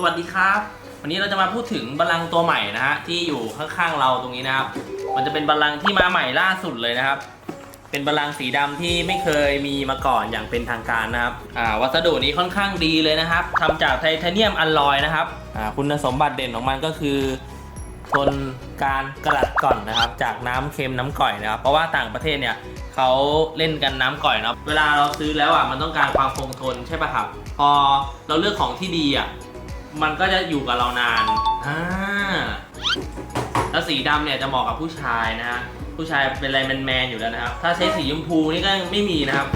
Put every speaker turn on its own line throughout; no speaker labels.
สวัสดีครับ วันนี้เราจะมาพูดถึงบัลลังก์ตัวใหม่นะฮะที่อยู่ข้างๆเราตรงนี้นะครับ มันจะเป็นบัลลังก์ที่มาใหม่ล่าสุดเลยนะครับ เป็นบัลลังก์สีดำที่ไม่เคยมีมาก่อนอย่างเป็นทางการนะครับอ่าวัสดุนี้ค่อนข้างดีเลยนะครับทำจากไทเทเนียมอลลอยนะครับอ่าคุณสมบัติเด่นของมันก็คือทนการกระดัดก่อนนะครับ จากน้ำเค็มน้ำก่อยนะครับ เพราะว่าต่างประเทศเนี่ยเขาเล่นกันน้ำก่อยเนาะเวลาเราซื้อแล้วอะมันต้องการความคงทนใช่ป่ะครับ พอเราเลือกของที่ดีอะ มันก็จะอยู่กับเรานานอ่าแล้วสีดำเนี่ยจะเหมาะกับผู้ชายนะฮะผู้ชายเป็นอะไรแมนๆอยู่แล้วนะครับ ถ้าใช้สีชมพูนี่ก็ยังไม่มีนะครับ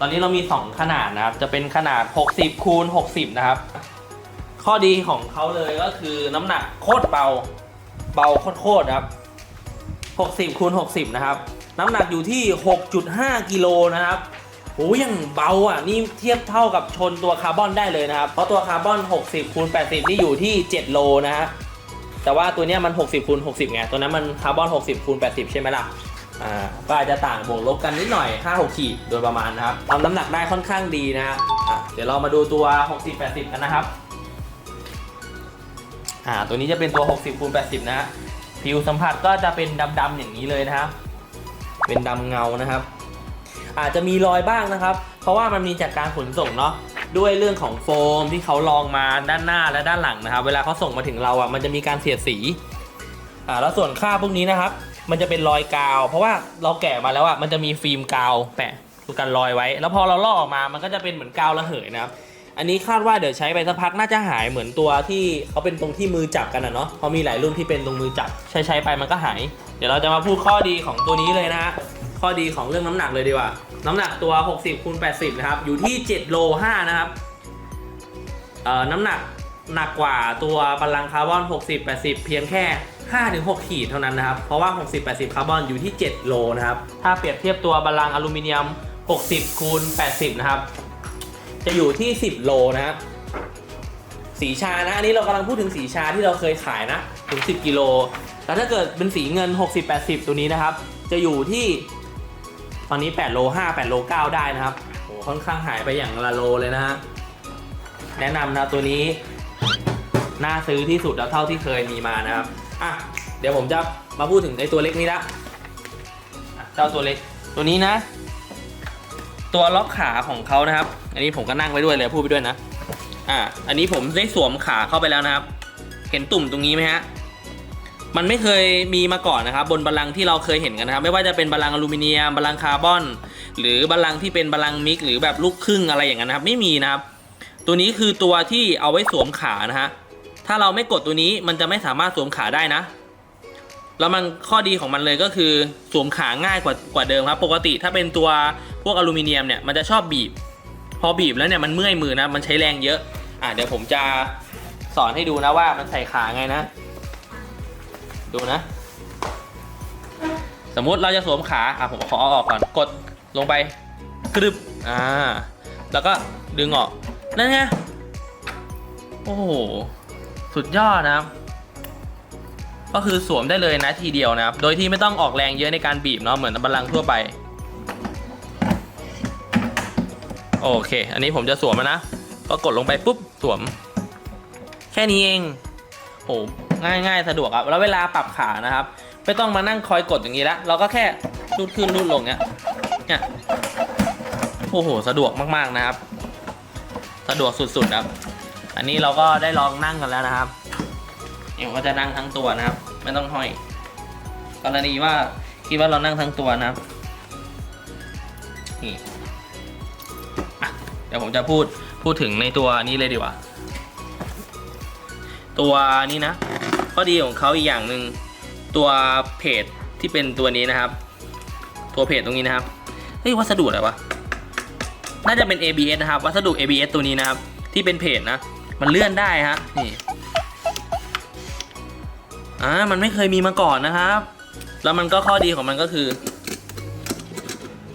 ตอนนี้เรามี 2 ขนาดนะครับ จะเป็นขนาด 60คูณ60 นะครับ ข้อดีของเขาเลยก็คือน้ำหนักโคตรเบา เบาโคตรๆครับ 60คูณ60 นะครับ น้ำหนักอยู่ที่ 6.5 กิโลนะครับ โอ้ยยังเบาอะ นี่เทียบเท่ากับชนตัวคาร์บอนได้เลยนะครับ เพราะตัวคาร์บอน 60คูณ80 นี่อยู่ที่ 7 โลนะฮะ แต่ว่าตัวเนี้ยมัน 60คูณ60 ไง ตัวนั้นมันคาร์บอน 60คูณ80 ใช่ไหมล่ะ อ่า ก็อาจจะต่างบวกลบกันนิดหน่อย 5 6 ขีดโดยประมาณนะครับทำน้ำหนักได้ค่อนข้างดีนะฮะอะเดี๋ยวเรามาดูตัว 60 80 กันนะครับ อ่า ตัวนี้จะเป็นตัว 60คูณ80 นะฮะ ผิวสัมผัสก็จะเป็นดำๆอย่างนี้เลยนะครับ เป็นดำเงานะครับ อาจจะมีรอยบ้างนะครับ เพราะว่ามันมีจากการขนส่งเนาะด้วยเรื่องของโฟมที่เขาลองมาด้านหน้าและด้านหลังนะครับ เวลาเขาส่งมาถึงเราอะมันจะมีการเสียดสีอ่าแล้วส่วนค่าพวกนี้นะครับ มันจะเป็นรอยกาว เพราะว่าเราแกะมาแล้วอะมันจะมีฟิล์มกาวแปะคือกันรอยไว้ แล้วพอเราลอกออกมามันก็จะเป็นเหมือนกาวระเหยนะครับอันนี้คาดว่าเดี๋ยวใช้ไปสักพักน่าจะหายเหมือนตัวที่เขาเป็นตรงที่มือจับกันนะเนาะเพราะมีหลายรุ่นที่เป็นตรงมือจับใช้ใช้ไปมันก็หาย เดี๋ยวเราจะมาพูดข้อดีของตัวนี้เลยนะฮะข้อดีของเรื่องน้ำหนักเลยดีกว่า น้ำหนักตัว 60คูณ80 นะครับ อยู่ที่ 7 โล 5 นะครับ เอ่อ น้ำหนักหนักกว่าตัวบัลลังคาร์บอน 60 80 เพียงแค่ 5-6 ขีดเท่านั้นนะครับ เพราะว่า 60 80 คาร์บอนอยู่ที่ 7 โลนะครับ ถ้าเปรียบเทียบตัวบัลลังอลูมิเนียม 60คูณ80 นะครับ จะอยู่ที่ 10 โลนะฮะสีชานะ อันนี้เรากำลังพูดถึงสีชาที่เราเคยขายนะ ถึง 10 กิโลแล้วถ้าเกิดเป็นสีเงิน 60 80 ตัวนี้นะครับ จะอยู่ที่ ตอนนี้8โล5 8โล9ได้นะครับโอ้ค่อนข้างหายไปอย่างละโลเลยนะฮะแนะนำนะตัวนี้ น่าซื้อที่สุดแล้วเท่าที่เคยมีมานะครับอะเดี๋ยวผมจะมาพูดถึงไอ้ตัวเล็กนี้ละเจ้าตัวเล็กตัวนี้นะ ตัวล็อกขาของเขานะครับ อันนี้ผมก็นั่งไปด้วยเลยพูดไปด้วยนะอ่าอันนี้ผมได้สวมขาเข้าไปแล้วนะครับ เห็นตุ่มตรงนี้ไหมฮะ มันไม่เคยมีมาก่อนนะครับบนบัลลังก์ที่เราเคยเห็นกันนะครับไม่ว่าจะเป็นบัลลังก์อลูมิเนียมบัลลังก์คาร์บอน หรือบัลลังก์ที่เป็นบัลลังก์มิกหรือแบบลูกครึ่งอะไรอย่างนั้นนะครับไม่มีนะครับ ตัวนี้คือตัวที่เอาไว้สวมขานะฮะถ้าเราไม่กดตัวนี้มันจะไม่สามารถสวมขาได้นะแล้วมันข้อดีของมันเลยก็คือสวมขาง่ายกว่ากว่าเดิมครับปกติถ้าเป็นตัวพวกอลูมิเนียมเนี่ยมันจะชอบบีบ พอบีบแล้วเนี่ยมันเมื่อยมือนะมันใช้แรงเยอะอะเดี๋ยวผมจะสอนให้ดูนะว่ามันใส่ขาไงนะ ดูนะ สมมุติเราจะสวมขา อะผมขอเอาออกก่อน กดลงไปกรึบ อ่า แล้วก็ดึงออก นั่นไง โอ้โห สุดยอดนะครับ ก็คือสวมได้เลยนะทีเดียวนะครับ โดยที่ไม่ต้องออกแรงเยอะในการบีบเนาะ เหมือนบัลลังก์ทั่วไป โอเค อันนี้ผมจะสวมแล้วนะ ก็กดลงไปปุ๊บสวม แค่นี้เองโห ง่ายง่ายสะดวกครับแล้วเวลาปรับขานะครับ ไม่ต้องมานั่งคอยกดอย่างนี้ละเราก็แค่รูดขึ้นรูดลงเนี้ยเนี่ยโอ้โหสะดวกมากๆนะครับ สะดวกสุดๆครับ อันนี้เราก็ได้ลองนั่งกันแล้วนะครับเดี๋ยวก็จะนั่งทั้งตัวนะครับ ไม่ต้องห้อยกรณีว่าคิดว่าเรานั่งทั้งตัวนะครับนี่เดี๋ยวผมจะพูดพูดถึงในตัวนี้เลยดีกว่า ตัวนี้นะ ข้อดีของเขาอีกอย่างหนึ่งตัวเพจที่เป็นตัวนี้นะครับ ตัวเพจตรงนี้นะครับเฮ้ยวัสดุอะไรวะน่าจะเป็น ABS นะครับ วัสดุ ABS ตัวนี้นะครับ ที่เป็นเพจนะ มันเลื่อนได้ฮะนี่อ่ามันไม่เคยมีมาก่อนนะครับ แล้วมันก็ข้อดีของมันก็คือ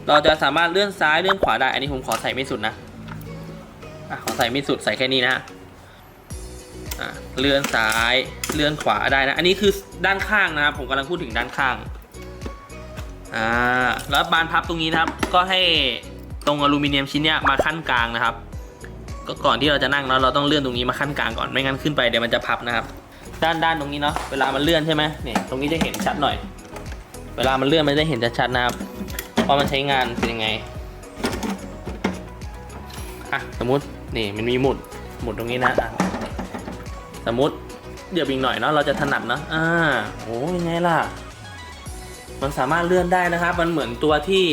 เราจะสามารถเลื่อนซ้ายเลื่อนขวาได้ อันนี้ผมขอใส่ไม่สุดนะอะขอใส่ไม่สุดใส่แค่นี้นะฮะอะ เลื่อนซ้ายเลื่อนขวาได้นะ อันนี้คือด้านข้างนะครับผมกำลังพูดถึงด้านข้างอ่าแล้วบานพับตรงนี้นะครับ ก็ให้ตรงอลูมิเนียมชิ้นเนี้ยมาขั้นกลางนะครับ ก็ก่อนที่เราจะนั่งเนาะเราต้องเลื่อนตรงนี้มาขั้นกลางก่อนไม่งั้นขึ้นไปเดี๋ยวมันจะพับนะครับ ด้านด้านตรงนี้เนาะเวลามันเลื่อนใช่ไหมเนี่ยตรงนี้จะเห็นชัดหน่อย เวลามันเลื่อนมันจะเห็นชัดๆนะครับว่ามันใช้งานเป็นยังไงอะสมมุตินี่มันมีหมุดหมุดตรงนี้นะอะ สมมติเดี๋ยวอีกหน่อยเนาะเราจะถนัดเนาะอ่าโอ้ยังไงล่ะ มันสามารถเลื่อนได้นะครับ มันเหมือนตัวที่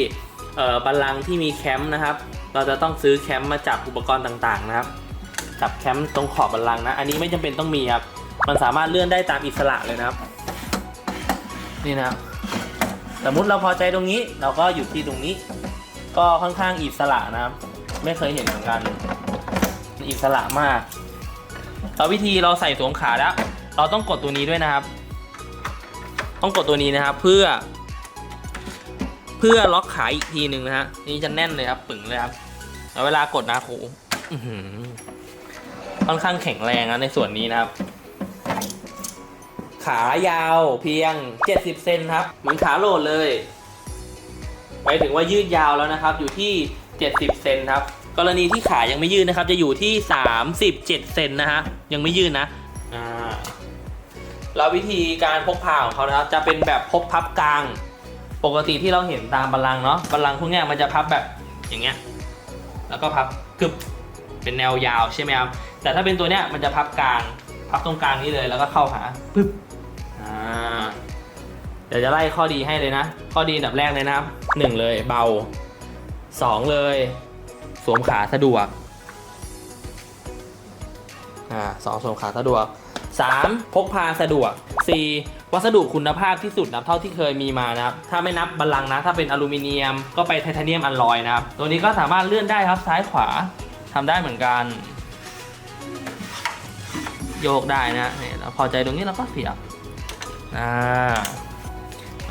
เอ่อบัลลังก์ที่มีแคมป์นะครับ เราจะต้องซื้อแคมป์มาจับอุปกรณ์ต่างๆนะครับ จับแคมป์ตรงขอบบัลลังก์นะ อันนี้ไม่จำเป็นต้องมีครับ มันสามารถเลื่อนได้ตามอิสระเลยนะครับ นี่นะครับสมมุติเราพอใจตรงนี้ เราก็หยุดที่ตรงนี้ ก็ค่อนข้างอิสระนะครับ ไม่เคยเห็นเหมือนกัน อิสระมาก แล้ววิธีเราใส่สวมขาแล้ว เราต้องกดตัวนี้ด้วยนะครับ ต้องกดตัวนี้นะครับ เพื่อ เพื่อล็อกขาอีกทีหนึ่งนะฮะนี่จะแน่นเลยครับปึงเลยครับแล้วเวลากดนะโหอื้อหือค่อนข้างแข็งแรงนะในส่วนนี้นะครับ ขายาวเพียง 70 เซนครับ เหมือนขาโหลดเลยหมายถึงว่ายืดยาวแล้วนะครับ อยู่ที่ 70 เซนครับ กรณีที่ขายังไม่ยืดนะครับ จะอยู่ที่ 37 เซนนะฮะ ยังไม่ยืดนะอ่าแล้ววิธีการพกพาของเขานะครับ จะเป็นแบบพกพับกลาง ปกติที่เราเห็นตามบัลลังก์เนาะ บัลลังก์พวกนี้มันจะพับแบบอย่างเงี้ย แล้วก็พับกึบ เป็นแนวยาวใช่ไหมครับ แต่ถ้าเป็นตัวเนี้ยมันจะพับกลาง พับตรงกลางนี้เลย แล้วก็เข้าหาปึ๊บ อ่า เดี๋ยวจะไล่ข้อดีให้เลยนะ ข้อดีอันดับแรกเลยนะครับหนึ่งเลยเบาสองเลย สวมขาสะดวกอ่าสองสวมขาสะดวกสามพกพาสะดวกสี่วัสดุคุณภาพที่สุดนะเท่าที่เคยมีมานะครับ ถ้าไม่นับบัลลังก์นะ ถ้าเป็นอลูมิเนียมก็ไปไทเทเนียมอัลลอยนะครับ ตัวนี้ก็สามารถเลื่อนได้ครับซ้ายขวาทำได้เหมือนกัน โยกได้นะเนี่ยเราพอใจตรงนี้เราก็เสียบอ่า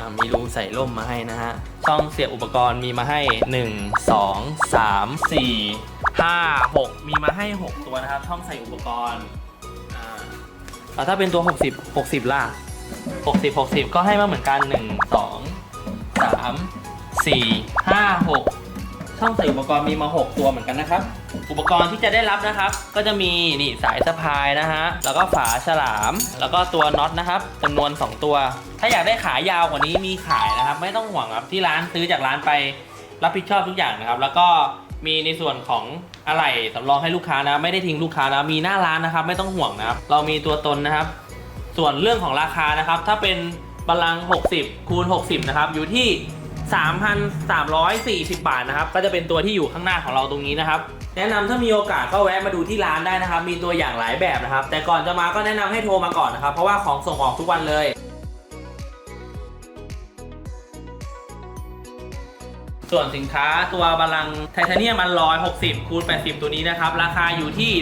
อ่ามีรูใส่ร่มมาให้นะฮะ ช่องเสียบอุปกรณ์มีมาให้ 1 2 3 4 5 6 มีมาให้ 6 ตัวนะครับ ช่องใส่อุปกรณ์อ่าแล้วถ้าเป็นตัว 60 60 ล่ะ 60 60 ก็ให้มาเหมือนกัน 1 2 3 4 5 6 ช่องใส่อุปกรณ์มีมา 6 ตัวเหมือนกันนะครับ อุปกรณ์ที่จะได้รับนะครับ ก็จะมีนี่สายสะพายนะฮะ แล้วก็ฝาฉลาม แล้วก็ตัวน็อตนะครับจำนวน 2 ตัว ถ้าอยากได้ขายาวกว่านี้มีขายนะครับ ไม่ต้องห่วงครับที่ร้านซื้อจากร้านไปรับผิดชอบทุกอย่างนะครับ แล้วก็มีในส่วนของอะไหล่สำรองให้ลูกค้านะ ไม่ได้ทิ้งลูกค้านะ มีหน้าร้านนะครับ ไม่ต้องห่วงนะครับ เรามีตัวตนนะครับ ส่วนเรื่องของราคานะครับ ถ้าเป็นบัลลังก์60 คูณ 60 นะครับ อยู่ที่ 3,340 บาทนะครับ ก็จะเป็นตัวที่อยู่ข้างหน้าของเราตรงนี้นะครับ แนะนำถ้ามีโอกาสก็แวะมาดูที่ร้านได้นะครับ มีตัวอย่างหลายแบบนะครับ แต่ก่อนจะมาก็แนะนำให้โทรมาก่อนนะครับ เพราะว่าของส่งออกทุกวันเลยส่วนสินค้าตัวบาลังไทเทเนียมอันลอย60คูณ80ตัวนี้นะครับ ราคาอยู่ที่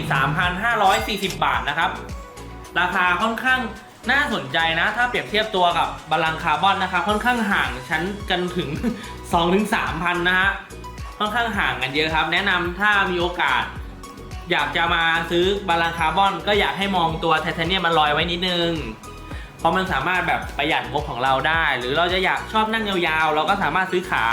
3,540 บาทนะครับ ราคาค่อนข้าง น่าสนใจนะ ถ้าเปรียบเทียบตัวกับบาลังคาร์บอนนะครับค่อนข้างห่างชั้นกันถึง 2-3,000นะฮะค่อนข้างห่างกันเยอะครับ แนะนำถ้ามีโอกาส อยากจะมาซื้อบาลังคาร์บอน ก็อยากให้มองตัวไทเทเนียมมันลอยไว้นิดนึงเพราะมันสามารถแบบประหยัดงบของเราได้ หรือเราจะอยากชอบนั่งยาวๆ เราก็สามารถซื้อขา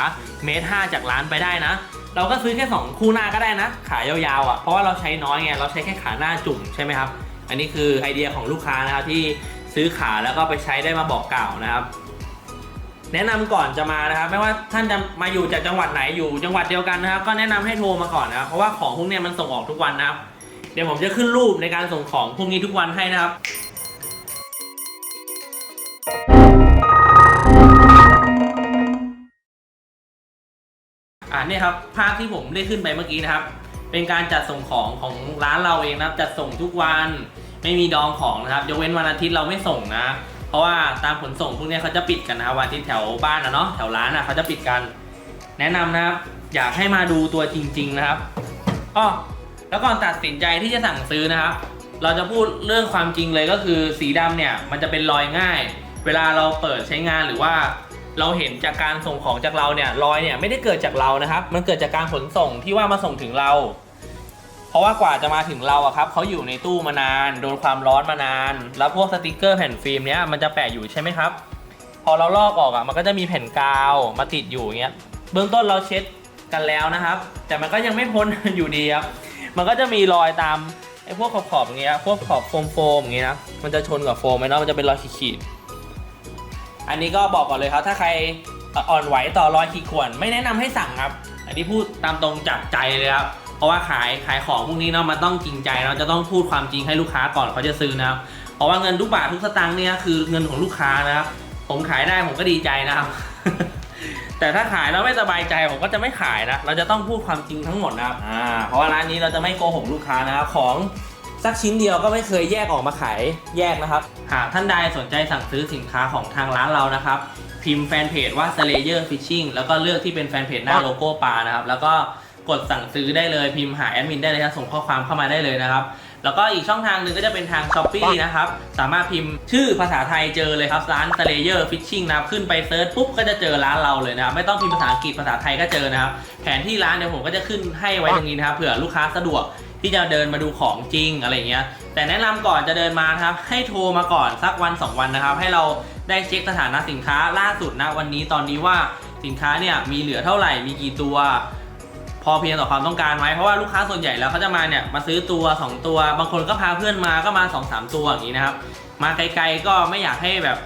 เมตรห้าจากร้านไปได้นะ เราก็ซื้อแค่ 2 คู่หน้าก็ได้นะ ขายาวๆอะเพราะว่าเราใช้น้อยไงเราใช้แค่ขาหน้าจุ่มใช่ไหมครับ อันนี้คือไอเดียของลูกค้านะครับที่ ซื้อขาแล้วก็ไปใช้ได้มาบอกกล่าวนะครับ แนะนำก่อนจะมานะครับ ไม่ว่าท่านจะมาอยู่จากจังหวัดไหนอยู่จังหวัดเดียวกันนะครับ ก็แนะนำให้โทรมาก่อนนะครับเพราะว่าของพวกนี้มันส่งออกทุกวันนะครับเดี๋ยวผมจะขึ้นรูปในการส่งของพวกนี้ทุกวันให้นะครับอ่าเนี่ยครับภาพที่ผมได้ขึ้นไปเมื่อกี้นะครับ เป็นการจัดส่งของของร้านเราเองนะครับ จัดส่งทุกวัน ไม่มีดองของนะครับ ยกเว้นวันอาทิตย์เราไม่ส่งนะ เพราะว่าตามขนส่งพวกนี้เขาจะปิดกันนะวันอาทิตย์แถวบ้านนะเนาะแถวร้านนะเขาจะปิดกัน แนะนำนะครับ อยากให้มาดูตัวจริง ๆนะครับอ้อแล้วก่อนตัดสินใจที่จะสั่งซื้อนะครับ เราจะพูดเรื่องความจริงเลยก็คือสีดำเนี่ย มันจะเป็นรอยง่าย เวลาเราเปิดใช้งานหรือว่าเราเห็นจากการส่งของจากเราเนี่ยรอยเนี่ยไม่ได้เกิดจากเรานะครับ มันเกิดจากการขนส่งที่ว่ามาส่งถึงเรา ราะว่ากว่าจะมาถึงเราอะครับเขาอยู่ในตู้มานาน โดนความร้อนมานาน แล้วพวกสติกเกอร์แผ่นฟิล์มเนี้ยมันจะแปะอยู่ใช่ไหมครับ พอเราลอกออกอะมันก็จะมีแผ่นกาวมาติดอยู่อย่างเงี้ยเบื้องต้นเราเช็ดกันแล้วนะครับ แต่มันก็ยังไม่พ้นอยู่ดีครับมันก็จะมีรอยตามไอ้พวกขอบๆอย่างเงี้ยพวกขอบโฟมโฟมๆอย่างเงี้ยนะมันจะชนกับโฟมไหมเนาะมันจะเป็นรอยขีดๆอันนี้ก็บอกก่อนเลยครับถ้าใครอ่อนไหวต่อรอยขีดข่วนไม่แนะนำให้สั่งครับ อันนี้พูดตามตรงจากใจเลยครับ เพราะว่าขายขายของพวกนี้เนาะมันต้องจริงใจเราจะต้องพูดความจริงให้ลูกค้าก่อนเขาจะซื้อนะครับเพราะว่าเงินทุกบาททุกสตางค์เนี่ยคือเงินของลูกค้านะครับผมขายได้ผมก็ดีใจนะครับแต่ถ้าขายแล้วไม่สบายใจผมก็จะไม่ขายนะ เราจะต้องพูดความจริงทั้งหมดนะครับอ่าเพราะว่าร้านนี้เราจะไม่โกหกลูกค้านะครับของสักชิ้นเดียวก็ไม่เคยแยกออกมาขายแยกนะครับ หากท่านใดสนใจสั่งซื้อสินค้าของทางร้านเรานะครับ พิมพ์แฟนเพจว่า Slayer Fishing แล้วก็เลือกที่เป็นแฟนเพจหน้าโลโก้ปลานะครับ แล้วก็ กดสั่งซื้อได้เลยพิมพ์หาแอดมินได้เลยครับส่งข้อความเข้ามาได้เลยนะครับ แล้วก็อีกช่องทางหนึ่งก็จะเป็นทาง s h อ p e e นะครับ สามารถพิมพ์ชื่อภาษาไทยเจอเลยครับ ร้าน Slayer Fishing นะครับขึ้นไปเซิร์ชปุ๊บก็จะเจอร้านเราเลยนะครับ ไม่ต้องพิมพ์ภาษาอังกฤษภาษาไทยก็เจอนะครับแผนที่ร้านเดี๋ยวผมก็จะขึ้นให้ไว้ตรงนี้นะครับเผื่อลูกค้าสะดวกที่จะเดินมาดูของจริงอะไรเงี้ย แต่แนะนำก่อนจะเดินมาครับ ให้โทรมาก่อนสักวัน 2 วันนะครับ ให้เราได้เช็คสถานะสินค้าล่าสุดนะวันนี้ตอนนี้ว่าสินค้าเนี่ยมีเหลือเท่าไหร่มีกี่ตัว พอเพียงต่อความต้องการไหมเพราะว่าลูกค้าส่วนใหญ่แล้วเขาจะมาเนี่ยมาซื้อตัว 2 ตัว บางคนก็พาเพื่อนมาก็มา 2 3 ตัวอย่างนี้นะครับมาไกลๆก็ไม่อยากให้แบบ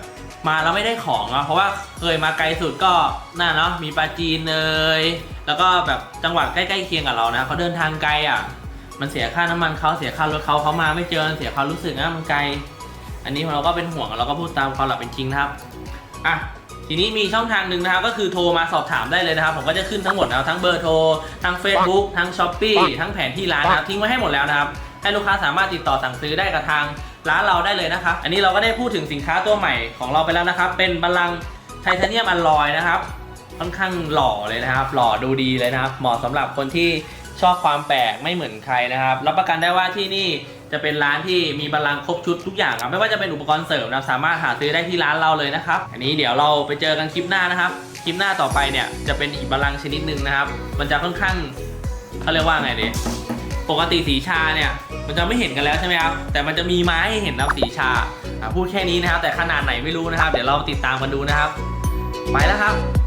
มาแล้วไม่ได้ของอะเพราะว่าเคยมาไกลสุดก็น่าเนาะมีปลาจีนเลยแล้วก็แบบจังหวัดใกล้ๆเคียงกับเรานะเขาเดินทางไกลอะมันเสียค่าน้ำมันเขาเสียค่ารถเขาเขามาไม่เจอเสียความรู้สึกนะมันไกล อันนี้เราก็เป็นห่วงเราก็พูดตามความหลักเป็นจริงนะครับอะ ทีนี้มีช่องทางหนึ่งนะครับก็คือโทรมาสอบถามได้เลยนะครับ ผมก็จะขึ้นทั้งหมดนะครับทั้งเบอร์โทร ทั้ง Facebook ทั้ง s h อ p e e ทั้งแผนที่ร้านนะครับทิ้งไว้ให้หมดแล้วนะครับ ให้ลูกค้าสามารถติดต่อสั่งซื้อได้กับทางร้านเราได้เลยนะครับ อันนี้เราก็ได้พูดถึงสินค้าตัวใหม่ของเราไปแล้วนะครับ เป็นบัลลังก์ไทเทเนียมอลลอยนะครับ ค่อนข้างหล่อเลยนะครับ หล่อดูดีเลยนะครับ เหมาะสำหรับคนที่ชอบความแปลกไม่เหมือนใครนะครับ รับประกันได้ว่าที่นี่ จะเป็นร้านที่มีบัลลังก์ครบชุดทุกอย่างครับไม่ว่าจะเป็นอุปกรณ์เสริมนะครับสามารถหาซื้อได้ที่ร้านเราเลยนะครับ อันนี้เดี๋ยวเราไปเจอกันคลิปหน้านะครับ คลิปหน้าต่อไปเนี่ยจะเป็นอีกบัลลังก์ชนิดหนึ่งนะครับ มันจะค่อนข้างเขาเรียกว่าไงดีปกติสีชาเนี่ยมันจะไม่เห็นกันแล้วใช่ไหมครับแต่มันจะมีไม้ให้เห็นนะครับสีชาพูดแค่นี้นะครับ แต่ขนาดไหนไม่รู้นะครับ เดี๋ยวเราติดตามกันดูนะครับ ไปแล้วครับ